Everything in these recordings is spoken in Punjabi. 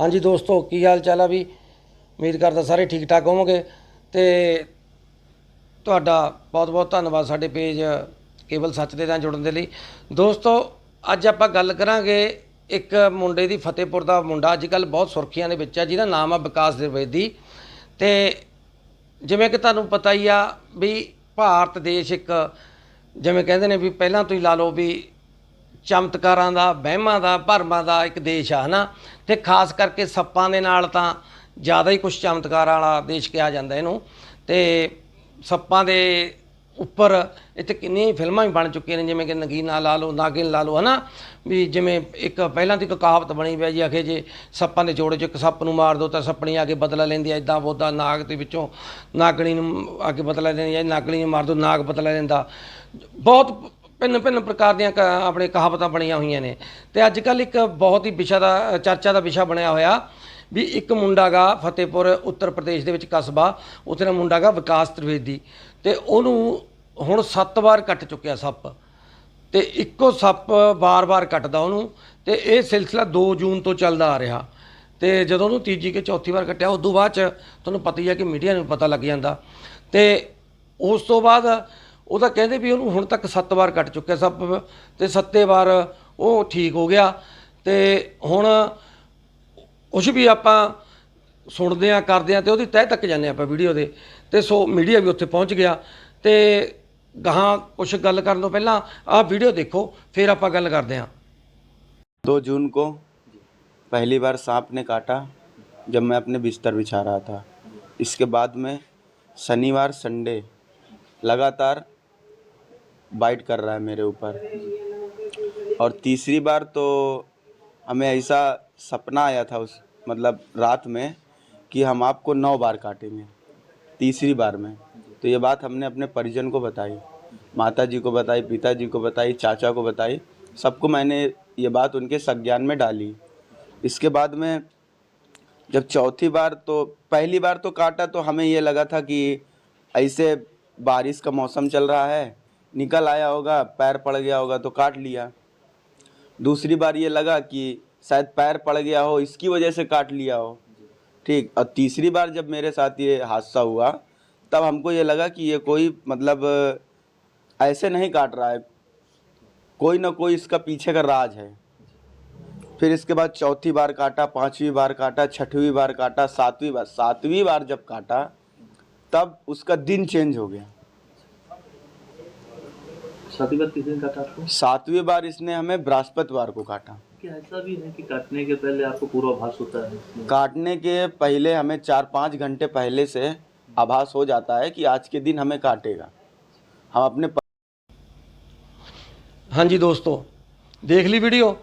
ਹਾਂਜੀ ਦੋਸਤੋ, ਕੀ ਹਾਲ ਚਾਲ ਆ ਵੀ? ਉਮੀਦ ਕਰਦਾ ਸਾਰੇ ਠੀਕ ਠਾਕ ਹੋਵੋਗੇ ਤੇ ਤੁਹਾਡਾ ਬਹੁਤ ਬਹੁਤ ਧੰਨਵਾਦ ਸਾਡੇ ਪੇਜ ਕੇਵਲ ਸੱਚ ਦੇ ਨਾਲ ਜੁੜਨ ਦੇ ਲਈ। ਦੋਸਤੋ, ਅੱਜ ਆਪਾਂ ਗੱਲ ਕਰਾਂਗੇ ਇੱਕ ਮੁੰਡੇ ਦੀ ਫਤਿਹਪੁਰ ਦਾ ਮੁੰਡਾ। ਅੱਜ ਕੱਲ ਬਹੁਤ ਸੁਰਖੀਆਂ ਦੇ ਵਿੱਚ ਆ, ਜਿਹਦਾ ਨਾਮ ਆ ਵਿਕਾਸ ਦਿਵੇਦੀ ਤੇ ਜਿਵੇਂ ਕਿ ਤੁਹਾਨੂੰ ਪਤਾ ਹੀ ਆ ਵੀ ਭਾਰਤ ਦੇਸ਼ ਇੱਕ, ਜਿਵੇਂ ਕਹਿੰਦੇ ਨੇ ਵੀ ਪਹਿਲਾਂ ਤੋਂ ਹੀ ਲਾ ਲਓ ਵੀ ਚਮਤਕਾਰਾਂ ਦਾ, ਵਹਿਮਾਂ ਦਾ, ਭਰਮਾਂ ਦਾ ਇੱਕ ਦੇਸ਼ ਆ, ਹਨਾ? ਤੇ ਖਾਸ ਕਰਕੇ ਸੱਪਾਂ ਦੇ ਨਾਲ ਤਾਂ ਜ਼ਿਆਦਾ ਹੀ ਕੁਝ ਚਮਤਕਾਰਾਂ ਵਾਲਾ ਦੇਸ਼ ਕਿਹਾ ਜਾਂਦਾ ਇਹਨੂੰ। ਤੇ ਸੱਪਾਂ ਦੇ ਉੱਪਰ ਇੱਥੇ ਕਿੰਨੀਆਂ ਫਿਲਮਾਂ ਵੀ ਬਣ ਚੁੱਕੀਆਂ ਨੇ, ਜਿਵੇਂ ਕਿ ਨਗੀਨਾ ਲਾ ਲਓ, ਨਾਗਿਨ ਲਾ ਲਓ, ਹਨਾ? ਵੀ ਜਿਵੇਂ ਇੱਕ ਪਹਿਲਾਂ ਦੀ ਇੱਕ ਕਹਾਵਤ ਬਣੀ ਹੋਈ ਜੀ, ਆਖੇ ਜੇ ਸੱਪਾਂ ਦੇ ਜੋੜੇ 'ਚ ਇੱਕ ਸੱਪ ਨੂੰ ਮਾਰ ਦੋ ਤਾਂ ਸੱਪਣੀ ਆ ਕੇ ਬਦਲਾ ਲੈਂਦੀ ਐ ਇਦਾਂ ਬੋਦਾ ਨਾਗ ਦੇ ਵਿੱਚੋਂ ਨਾਗਣੀ ਨੂੰ ਆ ਕੇ ਬਦਲਾ ਲੈਂਦੀ ਹੈ ਨਾਗਣੀ ਨੂੰ ਮਾਰ ਦੋ, ਨਾਗ ਬਦਲਾ ਲੈਂਦਾ। ਬਹੁਤ ਭਿੰਨ ਭਿੰਨ ਪ੍ਰਕਾਰ ਦੀਆਂ ਕ- ਆਪਣੇ ਕਹਾਵਤਾਂ ਬਣੀਆਂ ਹੋਈਆਂ ਨੇ। ਤੇ ਅੱਜ ਕੱਲ ਇੱਕ ਬਹੁਤ ਹੀ ਵਿਸ਼ਾ ਦਾ, ਚਰਚਾ ਦਾ ਵਿਸ਼ਾ ਬਣਿਆ ਹੋਇਆ ਵੀ ਇੱਕ ਮੁੰਡਾ ਗਾ ਫਤਿਹਪੁਰ, ਉੱਤਰ ਪ੍ਰਦੇਸ਼ ਦੇ ਵਿੱਚ ਕਸਬਾ, ਉੱਥੇ ਦਾ ਮੁੰਡਾ ਗਾ ਵਿਕਾਸ ਤ੍ਰਿਵੇਦੀ। ਤੇ ਉਹਨੂੰ ਹੁਣ 7 ਵਾਰ ਕੱਟ ਚੁੱਕਿਆ ਸੱਪ। ਤੇ ਇੱਕੋ ਸੱਪ ਵਾਰ ਵਾਰ ਕੱਟਦਾ ਉਹਨੂੰ ਤੇ ਇਹ ਸਿਲਸਿਲਾ 2 ਜੂਨ ਤੋਂ ਚੱਲਦਾ ਆ ਰਿਹਾ। ਤੇ ਜਦੋਂ ਉਹਨੂੰ ਤੀਜੀ ਕਿ ਚੌਥੀ ਵਾਰ ਕੱਟਿਆ ਉਸ ਤੋਂ ਬਾਅਦ ਚ ਤੁਹਾਨੂੰ ਪਤਾ ਹੀ ਹੈ ਕਿ ਮੀਡੀਆ ਨੂੰ ਪਤਾ ਲੱਗ ਜਾਂਦਾ। ਤੇ ਉਸ ਤੋਂ ਬਾਅਦ ਉਹ ਤਾਂ ਕਹਿੰਦੇ ਵੀ ਉਹਨੂੰ ਹੁਣ ਤੱਕ 7 ਵਾਰ ਕੱਟ ਚੁੱਕਿਆ ਸੱਪ ਤੇ ਸੱਤੇ ਵਾਰ ਉਹ ਠੀਕ ਹੋ ਗਿਆ ਤੇ ਹੁਣ ਕੁਛ ਵੀ ਆਪਾਂ ਸੁਣਦੇ ਆ ਕਰਦੇ ਆ ਤੇ ਉਹਦੀ ਤਹਿ ਤੱਕ ਜਾਂਦੇ ਆਪਾਂ ਵੀਡੀਓ ਦੇ ਤੇ ਸੋ ਮੀਡੀਆ ਵੀ ਉੱਥੇ ਪਹੁੰਚ ਗਿਆ ਤੇ ਗਾਹਾਂ ਕੁਛ ਗੱਲ ਕਰਨ ਤੋਂ ਪਹਿਲਾਂ ਆਹ ਵੀਡੀਓ ਦੇਖੋ ਫਿਰ ਆਪਾਂ ਗੱਲ ਕਰਦੇ ਆ दो जून को पहली बार सांप ने काटा जब मैं अपने बिस्तर बिछा रहा था इसके बाद में शनिवार संडे लगातार बाइट कर रहा है मेरे ऊपर। और तीसरी बार तो हमें ऐसा सपना आया था उस मतलब रात में कि हम आपको नौ बार काटेंगे तीसरी बार में। तो ये बात हमने अपने परिजन को बताई माता जी को बताई, पिताजी को बताई, चाचा को बताई, सबको मैंने ये बात उनके संज्ञान में डाली। इसके बाद में जब चौथी बार तो पहली बार तो काटा तो हमें ये लगा था कि ऐसे बारिश का मौसम चल रहा है निकल आया होगा, पैर पड़ गया होगा तो काट लिया। दूसरी बार ये लगा कि शायद पैर पड़ गया हो, इसकी वजह से काट लिया हो। ठीक, और तीसरी बार जब मेरे साथ ये हादसा हुआ, तब हमको ये लगा कि ये कोई मतलब ऐसे नहीं काट रहा है। कोई ना कोई इसका पीछे का राज है। फिर इसके बाद चौथी बार काटा, पांचवी बार काटा, छठवीं बार काटा, सातवीं बार सातवीं बार जब काटा, तब उसका दिन चेंज हो गया। शादी बात किस दिन काटा आपको सातवीं बार इसने हमें बृहस्पतिवार को काटा क्या ऐसा भी है कि काटने के पहले आपको पूर्वाभास होता है इसमें? काटने के पहले हमें चार पाँच घंटे पहले से आभास हो जाता है कि आज के दिन हमें काटेगा हम अपने ਹਾਂਜੀ ਦੋਸਤੋ ਦੇਖ ਲਈ ਵੀਡੀਓ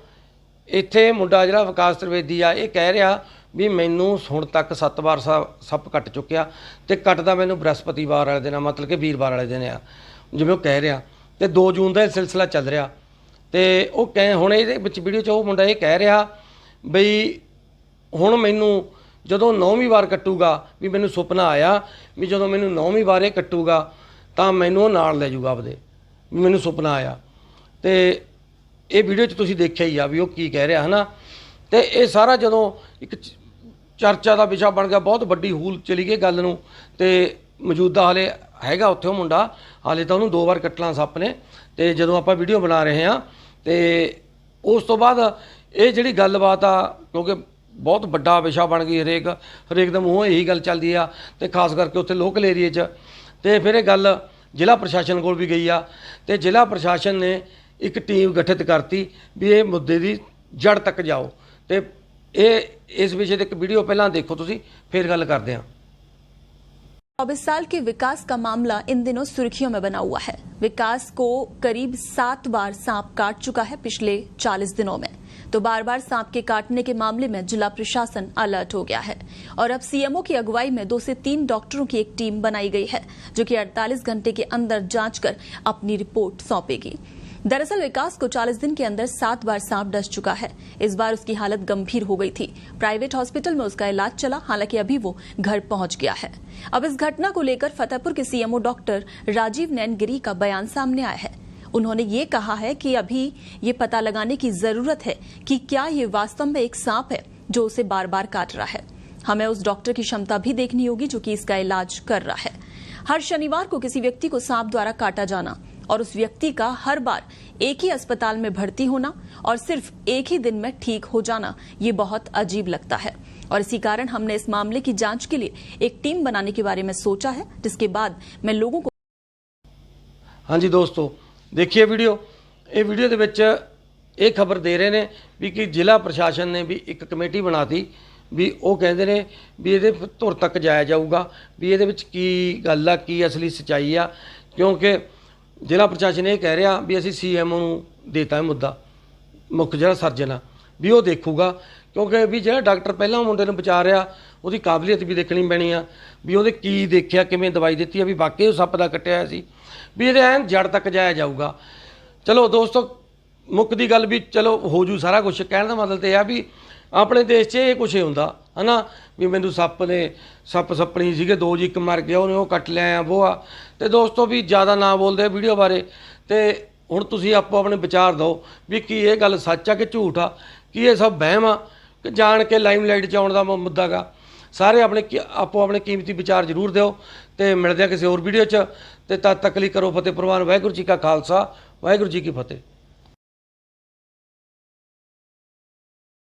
ਇੱਥੇ ਮੁੰਡਾ ਜਿਹੜਾ ਵਿਕਾਸ ਤ੍ਰਿਵੇਦੀ ਆ ਇਹ ਕਹਿ ਰਿਹਾ ਵੀ ਮੈਨੂੰ ਹੁਣ ਤੱਕ 7 ਵਾਰ ਸਾ- ਸੱਪ ਕੱਟ ਚੁੱਕਿਆ ਤੇ ਕੱਟਦਾ ਮੈਨੂੰ ਬ੍ਰਹਸਪਤੀਵਾਰ ਵਾਲੇ ਦਿਨ ਆ ਮਤਲਬ ਕਿ ਵੀਰਵਾਰ ਵਾਲੇ ਦਿਨ ਆ ਜਿਵੇਂ ਉਹ ਕਹਿ ਰਿਹਾ ਤੇ 2 ਜੂਨ ਦਾ ਇਹ ਸਿਲਸਿਲਾ ਚੱਲ ਰਿਹਾ। ਤੇ ਉਹ ਕਹਿ, ਹੁਣ ਇਹਦੇ ਵਿੱਚ ਵੀਡੀਓ 'ਚ ਉਹ ਮੁੰਡਾ ਇਹ ਕਹਿ ਰਿਹਾ ਬਈ ਹੁਣ ਮੈਨੂੰ ਜਦੋਂ ਨੌਵੀਂ ਵਾਰ ਕੱਟੂਗਾ ਵੀ ਮੈਨੂੰ ਸੁਪਨਾ ਆਇਆ ਵੀ ਜਦੋਂ ਮੈਨੂੰ ਨੌਵੀਂ ਵਾਰ ਇਹ ਕੱਟੂਗਾ ਤਾਂ ਮੈਨੂੰ ਉਹ ਨਾਲ ਲੈ ਜਾਊਗਾ ਆਪਦੇ, ਵੀ ਮੈਨੂੰ ਸੁਪਨਾ ਆਇਆ। ਤੇ ਇਹ ਵੀਡੀਓ 'ਚ ਤੁਸੀਂ ਦੇਖਿਆ ਹੀ ਆ ਵੀ ਉਹ ਕੀ ਕਹਿ ਰਿਹਾ, ਹਨਾ? ਤੇ ਇਹ ਸਾਰਾ ਜਦੋਂ ਇੱਕ ਚਰਚਾ ਦਾ ਵਿਸ਼ਾ ਬਣ ਗਿਆ, ਬਹੁਤ ਵੱਡੀ ਹੂਲ ਚਲੀ ਗਈ ਗੱਲ ਨੂੰ, ਤੇ ਮੌਜੂਦਾ ਹਾਲੇ ਹੈਗਾ ਉੱਥੇ ਉਹ ਮੁੰਡਾ, ਹਾਲੇ ਤਾਂ ਉਹਨੂੰ ਦੋ ਵਾਰ ਕੱਟਣਾ ਸੱਪ ਨੇ ਤੇ ਜਦੋਂ ਆਪਾਂ ਵੀਡੀਓ ਬਣਾ ਰਹੇ ਹਾਂ ਤੇ ਉਸ ਤੋਂ ਬਾਅਦ ਇਹ ਜਿਹੜੀ ਗੱਲਬਾਤ ਆ, ਕਿਉਂਕਿ ਬਹੁਤ ਵੱਡਾ ਵਿਸ਼ਾ ਬਣ ਗਈ ਹਰੇਕ ਹਰੇਕ ਦੇ ਮੂੰਹੋਂ ਇਹੀ ਗੱਲ ਚੱਲਦੀ ਆ ਤੇ ਖਾਸ ਕਰਕੇ ਉੱਥੇ ਲੋਕਲ ਏਰੀਏ 'ਚ। ਤੇ ਫਿਰ ਇਹ ਗੱਲ ਜ਼ਿਲ੍ਹਾ ਪ੍ਰਸ਼ਾਸਨ ਕੋਲ ਵੀ ਗਈ ਆ ਤੇ ਜ਼ਿਲ੍ਹਾ ਪ੍ਰਸ਼ਾਸਨ ਨੇ ਇੱਕ ਟੀਮ ਗਠਿਤ ਕਰਤੀ ਵੀ ਇਹ ਮੁੱਦੇ ਦੀ ਜੜ ਤੱਕ ਜਾਓ। ਤੇ ਇਹ, ਇਸ ਵਿਸ਼ੇ ਤੇ ਇੱਕ ਵੀਡੀਓ ਪਹਿਲਾਂ ਦੇਖੋ ਤੁਸੀਂ, ਫਿਰ ਗੱਲ ਕਰਦੇ ਹਾਂ। चौबीस साल के विकास का मामला इन दिनों सुर्खियों में बना हुआ है। विकास को करीब सात बार सांप काट चुका है पिछले 40 दिनों में। तो बार बार सांप के काटने के मामले में जिला प्रशासन अलर्ट हो गया है। और अब सीएमओ की अगुवाई में दो से तीन डॉक्टरों की एक टीम बनाई गई है, जो कि 48 घंटे के अंदर जाँच कर अपनी रिपोर्ट सौंपेगी। दरअसल विकास को 40 दिन के अंदर सात बार सांप डस चुका है। इस बार उसकी हालत गंभीर हो गई थी। प्राइवेट हॉस्पिटल में उसका इलाज चला, हालाँकि अभी वो घर पहुँच गया है। अब इस घटना को लेकर फतेहपुर के सीएमओ डॉक्टर राजीव नैनगिरी का बयान सामने आया है। उन्होंने ये कहा है कि अभी ये पता लगाने की ज़रूरत है कि क्या ये वास्तव में एक सांप है जो उसे बार बार काट रहा है। हमें उस डॉक्टर की क्षमता भी देखनी होगी जो कि इसका इलाज कर रहा है। हर शनिवार को किसी व्यक्ति को सांप द्वारा काटा जाना और उस व्यक्ति का हर बार एक ही अस्पताल में भर्ती होना और सिर्फ एक ही दिन में ठीक हो जाना ये बहुत अजीब लगता है और इसी कारण हमने इस मामले की जांच के लिए एक टीम बनाने के बारे में सोचा है जिसके बाद मैं लोगों को ਹਾਂਜੀ ਦੋਸਤੋ ਦੇਖੀਏ ਵੀਡੀਓ ਇਹ ਵੀਡੀਓ ਦੇ ਵਿੱਚ ਇਹ ਖਬਰ ਦੇ ਰਹੇ ਨੇ ਵੀ ਕਿ ਜ਼ਿਲ੍ਹਾ ਪ੍ਰਸ਼ਾਸਨ ਨੇ ਵੀ ਇੱਕ ਕਮੇਟੀ ਬਣਾਤੀ ਵੀ ਉਹ ਕਹਿੰਦੇ ਨੇ ਵੀ ਇਹਦੇ ਧੁਰ ਤੱਕ ਜਾਇਆ ਜਾਊਗਾ ਵੀ ਇਹਦੇ ਵਿੱਚ ਕੀ ਗੱਲ ਆ ਕੀ ਅਸਲੀ ਸਚਾਈ ਆ ਕਿਉਂਕਿ ਜ਼ਿਲ੍ਹਾ ਪ੍ਰਸ਼ਾਸਨ ਇਹ ਕਹਿ ਰਿਹਾ ਵੀ ਅਸੀਂ ਸੀਐਮਓ ਨੂੰ ਦੇਤਾ ਇਹ ਮੁੱਦਾ, ਮੁੱਖ ਜਿਹੜਾ ਸਰਜਨ ਆ, ਵੀ ਉਹ ਦੇਖੂਗਾ, ਕਿਉਂਕਿ ਵੀ ਜਿਹੜਾ ਡਾਕਟਰ ਪਹਿਲਾਂ ਮੁੰਡੇ ਨੂੰ ਬਚਾ ਰਿਹਾ, ਉਹਦੀ ਕਾਬਲੀਅਤ ਵੀ ਦੇਖਣੀ ਪੈਣੀ ਆ, ਵੀ ਉਹਦੇ ਕੀ ਦੇਖਿਆ, ਕਿਵੇਂ ਦਵਾਈ ਦਿੱਤੀ ਆ, ਵੀ ਵਾਕਈ ਉਹ ਸੱਪ ਦਾ ਕੱਟਿਆ ਹੋਇਆ ਸੀ, ਵੀ ਇਹਦੇ ਐਨ ਜੜ ਤੱਕ ਜਾਇਆ ਜਾਊਗਾ। ਚਲੋ ਦੋਸਤੋ, ਮੁੱਖ ਦੀ ਗੱਲ ਵੀ ਚਲੋ ਹੋ ਜੂ ਸਾਰਾ ਕੁਝ ਕਹਿਣ ਦਾ ਮਤਲਬ ਤੇ ਇਹ ਆ ਵੀ ਆਪਣੇ ਦੇਸ਼ 'ਚ ਇਹ ਕੁਛ ਹੁੰਦਾ। ਹਨਾ? ਵੀ ਮੈਨੂੰ ਸੱਪ ਨੇ, ਸੱਪ ਸੱਪਣੀ ਸੀਗੇ, ਦੋ ਜੀ ਇੱਕ ਮਰ ਗਿਆ, ਉਹਨੇ ਉਹ ਕੱਟ ਲਿਆ ਆ ਉਹ ਆ ਤੇ ਦੋਸਤੋ ਵੀ ਜ਼ਿਆਦਾ ਨਾ ਬੋਲਦੇ ਵੀਡੀਓ ਬਾਰੇ। ਤੇ ਹੁਣ ਤੁਸੀਂ ਆਪੋ ਆਪਣੇ ਵਿਚਾਰ ਦਿਓ ਵੀ ਕੀ ਇਹ ਗੱਲ ਸੱਚ ਆ ਕਿ ਝੂਠ ਆ? ਕੀ ਇਹ ਸਭ ਵਹਿਮ ਆ? ਕਿ ਜਾਣ ਕੇ ਲਾਈਮਲਾਈਟ 'ਚ ਆਉਣ ਦਾ ਮ- ਮੁੱਦਾ ਗਾ? ਸਾਰੇ ਆਪਣੇ ਕੀ- ਆਪੋ ਆਪਣੇ ਕੀਮਤੀ ਵਿਚਾਰ ਜ਼ਰੂਰ ਦਿਓ ਤੇ ਮਿਲਦੇ ਆ ਕਿਸੇ ਹੋਰ ਵੀਡੀਓ 'ਚ। ਤੇ ਤਦ ਤੱਕ ਲਈ ਕਰੋ ਫਤਿਹ ਪ੍ਰਵਾਨ। ਵਾਹਿਗੁਰੂ ਜੀ ਕਾ ਖਾਲਸਾ, ਵਾਹਿਗੁਰੂ ਜੀ ਕੀ ਫਤਿਹ।